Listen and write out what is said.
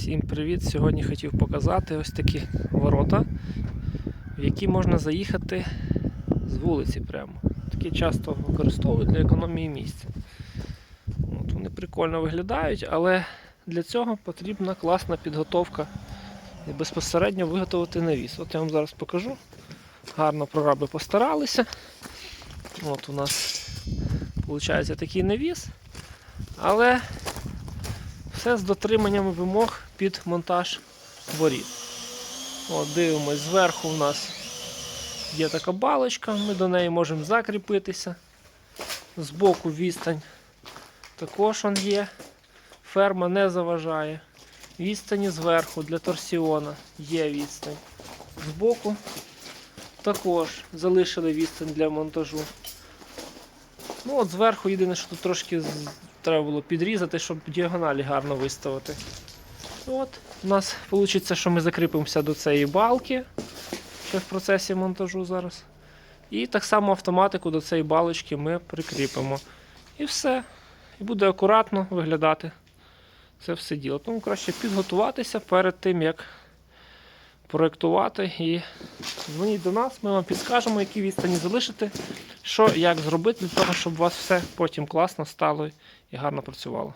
Всім привіт! Сьогодні хотів показати ось такі ворота, в які можна заїхати з вулиці прямо. Такі часто використовують для економії місця. От, вони прикольно виглядають, але для цього потрібна класна підготовка і безпосередньо виготовити навіс. От я вам зараз покажу. Гарно прораби постаралися. От у нас виходить такий навіс, але все з дотриманням вимог під монтаж воріт. От, дивимось, зверху у нас є така балочка, ми до неї можемо закріпитися. Збоку відстань також он є. Ферма не заважає. Відстані зверху для торсіона є відстань. Збоку також залишили відстань для монтажу. Ну от зверху єдине, що тут трошки треба було підрізати, щоб діагоналі гарно виставити. От, у нас вийде, що ми закріпимося до цієї балки, ще в процесі монтажу зараз. І так само автоматику до цієї балочки ми прикріпимо. І все. І буде акуратно виглядати це все діло. Тому краще підготуватися перед тим, як проєктувати. І дзвоніть до нас, ми вам підскажемо, які відстані залишити, що як зробити для того, щоб у вас все потім класно стало і гарно працювало.